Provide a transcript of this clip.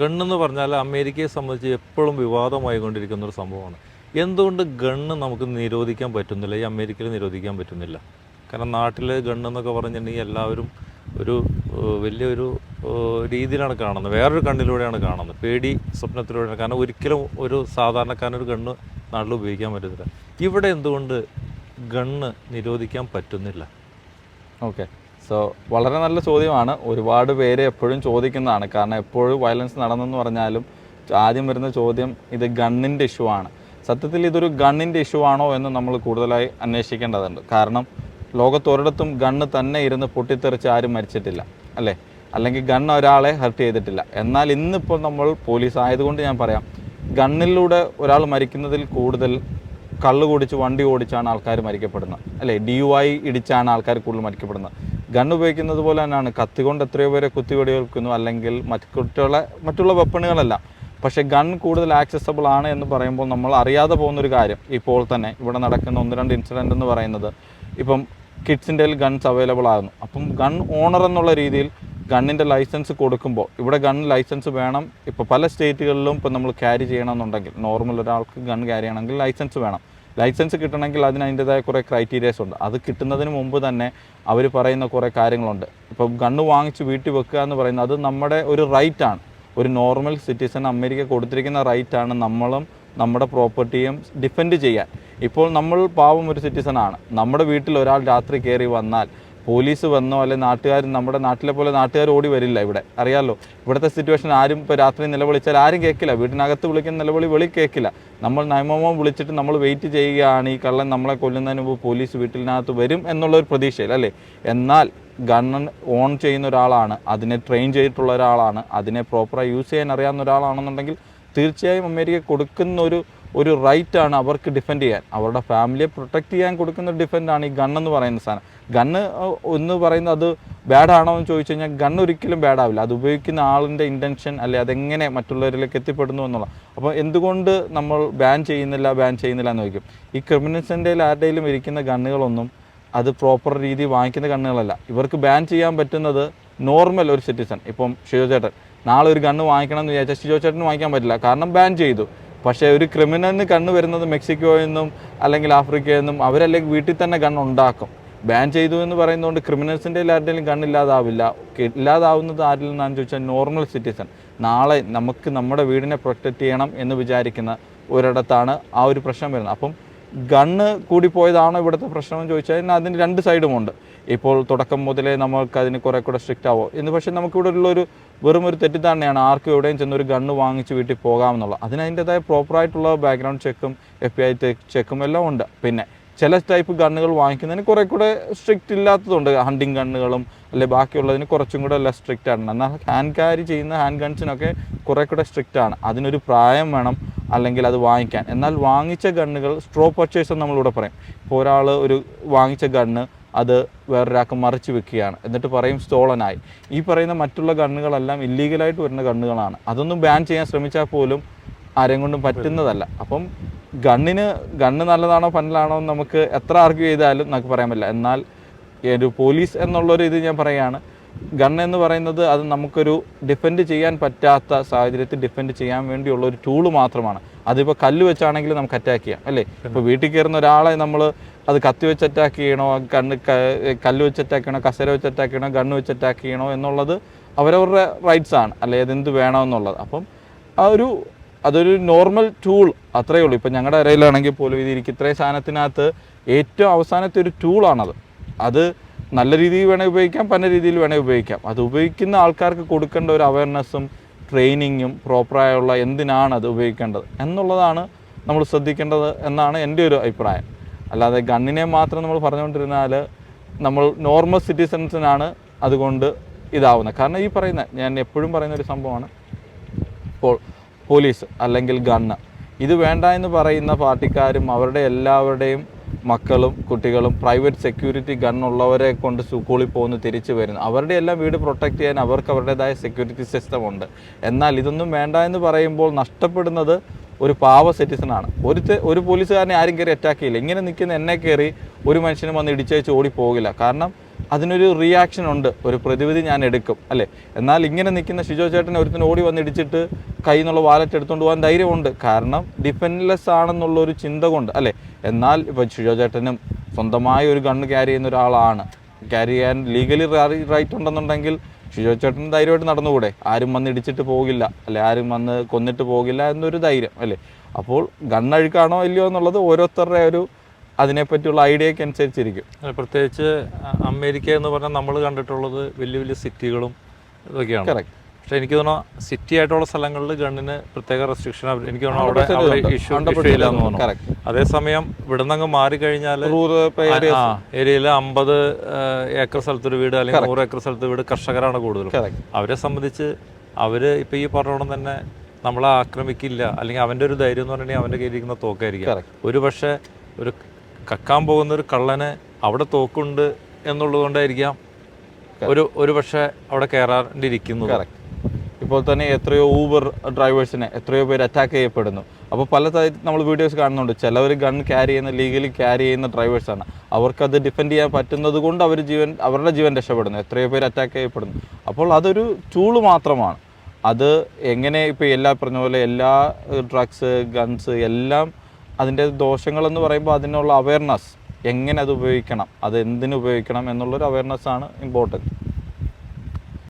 ഗണ്ണെന്ന് പറഞ്ഞാൽ അമേരിക്കയെ സംബന്ധിച്ച് എപ്പോഴും വിവാദമായി കൊണ്ടിരിക്കുന്ന ഒരു സംഭവമാണ്. എന്തുകൊണ്ട് ഗണ്ണ് നമുക്ക് നിരോധിക്കാൻ പറ്റുന്നില്ല? ഈ അമേരിക്കയിൽ നിരോധിക്കാൻ പറ്റുന്നില്ല. കാരണം നാട്ടിൽ ഗണ്ണെന്നൊക്കെ പറഞ്ഞിട്ടുണ്ടെങ്കിൽ എല്ലാവരും ഒരു വലിയൊരു രീതിയിലാണ് കാണുന്നത്. വേറൊരു കണ്ണിലൂടെയാണ് കാണുന്നത്. പേടി സ്വപ്നത്തിലൂടെയാണ്. കാരണം ഒരിക്കലും ഒരു സാധാരണക്കാരനൊരു ഗണ്ണ് നാട്ടിൽ ഉപയോഗിക്കാൻ പറ്റത്തില്ല. ഇവിടെ എന്തുകൊണ്ട് ഗണ്ണ് നിരോധിക്കാൻ പറ്റുന്നില്ല? ഓക്കെ. സോ വളരെ നല്ല ചോദ്യമാണ്. ഒരുപാട് പേര് എപ്പോഴും ചോദിക്കുന്നതാണ്. കാരണം എപ്പോഴും വയലൻസ് നടന്നെന്ന് പറഞ്ഞാലും ആദ്യം വരുന്ന ചോദ്യം ഇത് ഗണ്ണിന്റെ ഇഷ്യൂ ആണ്. സത്യത്തിൽ ഇതൊരു ഗണ്ണിന്റെ ഇഷ്യൂ ആണോ എന്ന് നമ്മൾ കൂടുതലായി അന്വേഷിക്കേണ്ടതുണ്ട്. കാരണം ലോകത്തൊരിടത്തും ഗണ്ണ് തന്നെ ഇരുന്ന് പൊട്ടിത്തെറിച്ച് ആരും മരിച്ചിട്ടില്ല അല്ലേ? അല്ലെങ്കിൽ ഗണ്ണ് ഒരാളെ ഹർട്ട് ചെയ്തിട്ടില്ല. എന്നാൽ ഇന്നിപ്പോൾ നമ്മൾ പോലീസ് ആയതുകൊണ്ട് ഞാൻ പറയാം ഗണ്ണിലൂടെ ഒരാൾ മരിക്കുന്നതിൽ കൂടുതൽ കള്ള് കുടിച്ച് വണ്ടി ഓടിച്ചാണ് ആൾക്കാർ മരിക്കപ്പെടുന്നത്. അല്ലേ? ഡി യു ഇടിച്ചാണ് ആൾക്കാർ കൂടുതൽ മരിക്കപ്പെടുന്നത്. ഗൺ ഉപയോഗിക്കുന്നത് പോലെ തന്നെയാണ്. കത്തി കൊണ്ട് എത്രയോ പേരെ കുത്തി വെടിവെക്കുന്നു. അല്ലെങ്കിൽ കുട്ടികളെ മറ്റുള്ള വെപ്പണുകളല്ല. പക്ഷേ ഗൺ കൂടുതൽ ആക്സസബിൾ ആണ് എന്ന് പറയുമ്പോൾ നമ്മൾ അറിയാതെ പോകുന്നൊരു കാര്യം. ഇപ്പോൾ തന്നെ ഇവിടെ നടക്കുന്ന ഒന്ന് രണ്ട് ഇൻസിഡന്റ് എന്ന് പറയുന്നത് ഇപ്പം കിഡ്സിന്റെ ഗൺസ് അവൈലബിൾ ആകുന്നു. അപ്പം ഗൺ ഓണർ എന്നുള്ള രീതിയിൽ ഗണ്ണിന്റെ ലൈസൻസ് കൊടുക്കുമ്പോൾ ഇവിടെ ഗൺ ലൈസൻസ് വേണം. ഇപ്പോൾ പല സ്റ്റേറ്റുകളിലും ഇപ്പോൾ നമ്മൾ ക്യാരി ചെയ്യണമെന്നുണ്ടെങ്കിൽ നോർമൽ ഒരാൾക്ക് ഗൺ ക്യാരി ചെയ്യണമെങ്കിൽ ലൈസൻസ് വേണം. ലൈസൻസ് കിട്ടണമെങ്കിൽ അതിന് അതിന്റെതായ കുറേ ക്രൈറ്റീരിയസ് ഉണ്ട്. അത് കിട്ടുന്നതിന് മുമ്പ് തന്നെ അവർ പറയുന്ന കുറേ കാര്യങ്ങളുണ്ട്. ഇപ്പം ഗണ്ണ് വാങ്ങിച്ച് വീട്ടിൽ വെക്കുക എന്ന് പറയുന്നത് അത് നമ്മുടെ ഒരു റൈറ്റ് ആണ്. ഒരു നോർമൽ സിറ്റിസൺ അമേരിക്ക കൊടുത്തിരിക്കുന്ന റൈറ്റ് ആണ് നമ്മളും നമ്മുടെ പ്രോപ്പർട്ടിയും ഡിഫെൻഡ് ചെയ്യാൻ. ഇപ്പോൾ നമ്മൾ പാവം ഒരു സിറ്റിസൺ ആണ്. നമ്മുടെ വീട്ടിൽ ഒരാൾ രാത്രി കയറി വന്നാൽ പോലീസ് വന്നോ അല്ലെ നാട്ടുകാർ നമ്മുടെ നാട്ടിലെ പോലെ നാട്ടുകാർ ഓടി വരില്ല ഇവിടെ. അറിയാമല്ലോ ഇവിടുത്തെ സിറ്റുവേഷൻ ആരും ഇപ്പോൾ രാത്രി നിലവിളിച്ചാൽ ആരും കേൾക്കില്ല. വീട്ടിനകത്ത് വിളിക്കുന്ന നിലവിളി വിളി കേൾക്കില്ല. നമ്മൾ നിയമമോ വിളിച്ചിട്ട് നമ്മൾ വെയിറ്റ് ചെയ്യുകയാണ്. ഈ കള്ളൻ നമ്മളെ കൊല്ലുന്നതിന് മുമ്പ് പോലീസ് വീട്ടിനകത്ത് വരും എന്നുള്ളൊരു പ്രതീക്ഷയിൽ അല്ലേ? എന്നാൽ ഗണ്ണൻ ഓൺ ചെയ്യുന്ന ഒരാളാണ്. അതിനെ ട്രെയിൻ ചെയ്തിട്ടുള്ള ഒരാളാണ്. അതിനെ പ്രോപ്പറായി യൂസ് ചെയ്യാൻ അറിയാവുന്ന ഒരാളാണെന്നുണ്ടെങ്കിൽ തീർച്ചയായും അമേരിക്ക കൊടുക്കുന്ന ഒരു ഒരു റൈറ്റ് ആണ് അവർക്ക് ഡിഫെൻഡ് ചെയ്യാൻ. അവരുടെ ഫാമിലിയെ പ്രൊട്ടക്റ്റ് ചെയ്യാൻ കൊടുക്കുന്ന ഡിഫെൻഡാണ് ഈ ഗണ്ണെന്ന് പറയുന്ന സാധനം. ഗണ്ണ് എന്ന് പറയുന്നത് അത് ബാഡാണോ എന്ന് ചോദിച്ചു കഴിഞ്ഞാൽ ഗണ്ണ് ഒരിക്കലും ബാഡാവില്ല അത് ഉപയോഗിക്കുന്ന ആളിന്റെ ഇന്റൻഷൻ അല്ലെ അതെങ്ങനെ മറ്റുള്ളവരിലേക്ക് എത്തിപ്പെടുന്നു എന്നുള്ള. അപ്പോൾ എന്തുകൊണ്ട് നമ്മൾ ബാൻ ചെയ്യുന്നില്ല ബാൻ ചെയ്യുന്നില്ല എന്ന് ചോദിക്കും. ഈ ക്രിമിനൽസിന്റെ ആരുടെയിലും ഇരിക്കുന്ന ഗണ്ണുകളൊന്നും അത് പ്രോപ്പർ രീതി വാങ്ങിക്കുന്ന ഗണ്ണുകളല്ല ഇവർക്ക് ബാൻ ചെയ്യാൻ പറ്റുന്നത് നോർമൽ ഒരു സിറ്റിസൺ ഇപ്പം ഷിജോ ചേട്ടൻ. നാളെ ഒരു ഗണ്ണ് വാങ്ങിക്കണം എന്ന് വിചാരിച്ചാൽ ഷിജോ ചേട്ടന് വാങ്ങിക്കാൻ പറ്റില്ല. കാരണം ബാൻ ചെയ്തു. പക്ഷേ ഒരു ക്രിമിനലിന് കണ്ണ് വരുന്നത് മെക്സിക്കോയിൽ നിന്നും അല്ലെങ്കിൽ ആഫ്രിക്കയിൽ നിന്നും അവരല്ലെങ്കിൽ വീട്ടിൽ തന്നെ കണ്ണുണ്ടാക്കും ബാൻ ചെയ്തു എന്ന് പറയുന്നതുകൊണ്ട് ക്രിമിനൽസിന്റെ എല്ലാവരുടെയും കണ്ണില്ലാതാവില്ല ഇല്ലാതാവുന്നത് ആരിൽ നിന്നാണെന്ന് ചോദിച്ചാൽ നോർമൽ സിറ്റിസൺ നാളെ നമുക്ക് നമ്മുടെ വീടിനെ പ്രൊട്ടക്റ്റ് ചെയ്യണം എന്ന് വിചാരിക്കുന്ന ഒരിടത്താണ് ആ ഒരു പ്രശ്നം വരുന്നത്. അപ്പം ഗണ്ണ് കൂടിപ്പോയതാണോ ഇവിടുത്തെ പ്രശ്നമെന്ന് ചോദിച്ചാൽ അതിന് രണ്ട് സൈഡുമുണ്ട് ഇപ്പോൾ തുടക്കം മുതലേ നമുക്ക് അതിന് കുറെ കൂടെ സ്ട്രിക്റ്റ് ആവോ? എന്ന് പക്ഷേ നമുക്കിവിടെ ഉള്ളൊരു വെറും ഒരു തെറ്റിദ്ധാരണയാണ്. ആർക്കും എവിടെയും ചെന്ന് ഒരു ഗണ്ണ് വാങ്ങിച്ച് വീട്ടിൽ പോകാമെന്നുള്ള അതിന് അതിന്റെതായ പ്രോപ്പറായിട്ടുള്ള ബാക്ക്ഗ്രൗണ്ട് ചെക്കും എഫ് ബി ഐ ചെക്കും എല്ലാം ഉണ്ട്. പിന്നെ ചില ടൈപ്പ് ഗണ്ണുകൾ വാങ്ങിക്കുന്നതിന് കുറെ കൂടെ സ്ട്രിക്റ്റ് ഇല്ലാത്തതുണ്ട്. ഹണ്ടിങ് ഗണ്ണുകളും അല്ലെ ബാക്കിയുള്ളതിന് കുറച്ചും കൂടെ ലെസ് സ്ട്രിക്റ്റ് ആണ്. എന്നാൽ ഹാൻഡ് ക്യാരി ചെയ്യുന്ന ഹാൻഡ് ഗൺസിനൊക്കെ കുറെ കൂടെ സ്ട്രിക്റ്റ് ആണ്. അതിനൊരു പ്രായം വേണം അല്ലെങ്കിൽ അത് വാങ്ങിക്കാൻ. എന്നാൽ വാങ്ങിച്ച ഗണ്ണുകൾ സ്ട്രോ പർച്ചേസ് എന്ന് നമ്മളിവിടെ പറയും. ഇപ്പോൾ ഒരാൾ ഒരു വാങ്ങിച്ച ഗണ്ണ് അത് വേറൊരാൾക്ക് മറിച്ച് വെക്കുകയാണ്. എന്നിട്ട് പറയും സ്റ്റോളനായി ഈ പറയുന്ന മറ്റുള്ള ഗണ്ണുകളെല്ലാം ഇല്ലീഗലായിട്ട് വരുന്ന ഗണ്ണുകളാണ്. അതൊന്നും ബാൻ ചെയ്യാൻ ശ്രമിച്ചാൽ പോലും ആരെയും കൊണ്ടും പറ്റുന്നതല്ല. അപ്പം ഗണ്ണിന് ഗണ്ണ് നല്ലതാണോ പന്നലാണോ എന്ന് നമുക്ക് എത്ര ആർഗ്യൂ ചെയ്താലും നമുക്ക് പറയാൻ പറ്റില്ല. എന്നാൽ ഒരു പോലീസ് എന്നുള്ളൊരു ഇത് ഞാൻ പറയുകയാണ്. ഗൺ എന്ന് പറയുന്നത് അത് നമുക്കൊരു ഡിഫെൻഡ് ചെയ്യാൻ പറ്റാത്ത സാഹചര്യത്തിൽ ഡിഫെൻഡ് ചെയ്യാൻ വേണ്ടിയുള്ള ഒരു ടൂൾ മാത്രമാണ്. അതിപ്പോൾ കല്ല് വെച്ചാണെങ്കിൽ നമുക്ക് അറ്റാക്ക് ചെയ്യാം അല്ലേ? ഇപ്പോൾ വീട്ടിൽ കയറുന്ന ഒരാളെ നമ്മൾ അത് കത്തി വെച്ച് അറ്റാക്ക് ചെയ്യണോ കണ്ണ് കല്ല് വെച്ച് അറ്റാക്ക് ചെയ്യണോ കസര വെച്ച് അറ്റാക്ക് ചെയ്യണോ ഗണ്ണ് വെച്ച് അറ്റാക്ക് ചെയ്യണോ എന്നുള്ളത് അവരവരുടെ റൈറ്റ്സ് ആണ്. അല്ലെ അതെന്ത് വേണമെന്നുള്ളത്. അപ്പം ആ ഒരു അതൊരു നോർമൽ ടൂൾ അത്രയേ ഉള്ളൂ. ഇപ്പം ഞങ്ങളുടെ അരയിലാണെങ്കിൽ പോലും ഇത് ഇരിക്കും. ഇത്രയും സാധനത്തിനകത്ത് ഏറ്റവും അവസാനത്തെ ഒരു ടൂളാണത് അത് നല്ല രീതിയിൽ വേണേൽ ഉപയോഗിക്കാം പല രീതിയിൽ വേണേൽ ഉപയോഗിക്കാം. അത് ഉപയോഗിക്കുന്ന ആൾക്കാർക്ക് കൊടുക്കേണ്ട ഒരു അവയർനെസ്സും ട്രെയിനിങ്ങും പ്രോപ്പറായുള്ള എന്തിനാണ് അത് ഉപയോഗിക്കേണ്ടത് എന്നുള്ളതാണ് നമ്മൾ ശ്രദ്ധിക്കേണ്ടത് എന്നാണ് എന്റെ ഒരു അഭിപ്രായം. അല്ലാതെ ഗണ്ണിനെ മാത്രം നമ്മൾ പറഞ്ഞുകൊണ്ടിരുന്നാൽ നമ്മൾ നോർമൽ സിറ്റിസൺസിനാണ് അതുകൊണ്ട് ഇതാവുന്നത്. കാരണം ഈ പറയുന്ന ഞാൻ എപ്പോഴും പറയുന്ന ഒരു സംഭവമാണ്. ഇപ്പോൾ പോലീസ് അല്ലെങ്കിൽ ഗണ്ണ് ഇത് വേണ്ട എന്ന് പറയുന്ന പാർട്ടിക്കാരും അവരുടെ എല്ലാവരുടെയും മക്കളും കുട്ടികളും പ്രൈവറ്റ് സെക്യൂരിറ്റി ഗൺ ഉള്ളവരെ കൊണ്ട് സ്കൂളിൽ പോകുന്നു തിരിച്ചു വരുന്നു. അവരുടെ എല്ലാം വീട് പ്രൊട്ടക്റ്റ് ചെയ്യാൻ അവർക്ക് അവരുടേതായ സെക്യൂരിറ്റി സിസ്റ്റം ഉണ്ട്. എന്നാൽ ഇതൊന്നും വേണ്ട എന്ന് പറയുമ്പോൾ നഷ്ടപ്പെടുന്നത് ഒരു പാവ സിറ്റിസണാണ് ഒരു ഒരു പോലീസുകാരനെ ആരും കയറി അറ്റാക്ക് ചെയ്യില്ല. ഇങ്ങനെ നിൽക്കുന്ന എന്നെ കയറി ഒരു മനുഷ്യനും വന്ന് ഇടിച്ചേച്ച് ഓടി പോകില്ല കാരണം അതിനൊരു റിയാക്ഷൻ ഉണ്ട്. ഒരു പ്രതിവിധി ഞാൻ എടുക്കും അല്ലേ? എന്നാൽ ഇങ്ങനെ നിൽക്കുന്ന ഷിജോ ചേട്ടൻ ഒരുത്തിന് ഓടി വന്നിടിച്ചിട്ട് കയ്യിൽ നിന്നുള്ള വാലറ്റ് എടുത്തുകൊണ്ട് പോകാൻ ധൈര്യമുണ്ട്. കാരണം ഡിഫൻലെസ് ആണെന്നുള്ള ഒരു ചിന്ത കൊണ്ട് അല്ലേ? എന്നാൽ ഇപ്പോൾ ഷിജോ ചേട്ടനും സ്വന്തമായി ഒരു ഗണ്ണ് ക്യാരി ചെയ്യുന്ന ഒരാളാണ്. ക്യാരി ചെയ്യാൻ ലീഗലി റൈറ്റ് ഉണ്ടെന്നുണ്ടെങ്കിൽ ഷിജോ ചേട്ടൻ ധൈര്യമായിട്ട് നടന്നുകൂടെ? ആരും വന്ന് ഇടിച്ചിട്ട് പോകില്ല അല്ലെ? ആരും വന്ന് കൊന്നിട്ട് പോകില്ല എന്നൊരു ധൈര്യം അല്ലേ? അപ്പോൾ ഗണ്ണഴുക്കാണോ ഇല്ലയോ എന്നുള്ളത് ഓരോരുത്തരുടെ ഒരു അതിനെപ്പറ്റിയുള്ള ഐഡിയക്ക് അനുസരിച്ചിരിക്കും. പ്രത്യേകിച്ച് അമേരിക്ക എന്ന് പറഞ്ഞാൽ നമ്മൾ കണ്ടിട്ടുള്ളത് വലിയ വലിയ സിറ്റികളും ഇതൊക്കെയാണ്. കറക്റ്റ് പക്ഷെ എനിക്ക് തോന്നുന്നു സിറ്റി ആയിട്ടുള്ള സ്ഥലങ്ങളിൽ ഗണ്ണിന് പ്രത്യേക റെസ്ട്രിക്ഷൻ എനിക്ക് തോന്നുന്നു അവിടെ 100% അവിടെ ഉണ്ട്. ഇഷ്യൂ 100% ഇല്ല എന്ന് തോന്നുന്നു. അതേസമയം ഇവിടുന്ന് അങ്ങ് മാറിക്കഴിഞ്ഞാൽ ഏരിയയിൽ അമ്പത് ഏക്കർ സ്ഥലത്തൊരു വീട് അല്ലെങ്കിൽ നൂറ് ഏക്കർ സ്ഥലത്ത് വീട് കർഷകരാണ് കൂടുതലും. അവരെ സംബന്ധിച്ച് അവർ ഇപ്പൊ ഈ പറഞ്ഞോണം തന്നെ നമ്മളെ ആക്രമിക്കില്ല അല്ലെങ്കിൽ അവന്റെ ഒരു ധൈര്യം എന്ന് പറഞ്ഞിട്ടുണ്ടെങ്കിൽ അവന്റെ കയ്യിലിരിക്കുന്ന തോക്കായിരിക്കും. ഒരു പക്ഷേ ഒരു കക്കാൻ പോകുന്ന ഒരു കള്ളന് അവിടെ തോക്കുണ്ട് എന്നുള്ളത് കൊണ്ടായിരിക്കാം ഒരു ഒരു പക്ഷേ അവിടെ കയറാണ്ടിരിക്കുന്നത്. കറക്റ്റ് ഇപ്പോൾ തന്നെ എത്രയോ ഊബർ ഡ്രൈവേഴ്സിനെ എത്രയോ പേര് അറ്റാക്ക് ചെയ്യപ്പെടുന്നു. അപ്പോൾ പല നമ്മൾ വീഡിയോസ് കാണുന്നുണ്ട്. ചിലവർ ഗൺ ക്യാരി ചെയ്യുന്ന ലീഗലി ക്യാരി ചെയ്യുന്ന ഡ്രൈവേഴ്സാണ് അവർക്കത് ഡിഫെൻഡ് ചെയ്യാൻ പറ്റുന്നത് കൊണ്ട് അവർ ജീവൻ അവരുടെ ജീവൻ രക്ഷപ്പെടുന്നു. എത്രയോ പേര് അറ്റാക്ക് ചെയ്യപ്പെടുന്നു. അപ്പോൾ അതൊരു ടൂൾ മാത്രമാണ്. അത് എങ്ങനെ ഇപ്പോൾ എല്ലാ പറഞ്ഞ പോലെ എല്ലാ ഡ്രഗ്സ് ഗൺസ് എല്ലാം അതിന്റെ ദോഷങ്ങളെന്ന് പറയുമ്പോൾ അതിനുള്ള അവയർനെസ് എങ്ങനെ അത് ഉപയോഗിക്കണം? അത് എന്തിനു ഉപയോഗിക്കണം? എന്നുള്ളൊരു അവയർനെസ് ആണ് ഇമ്പോർട്ടന്റ്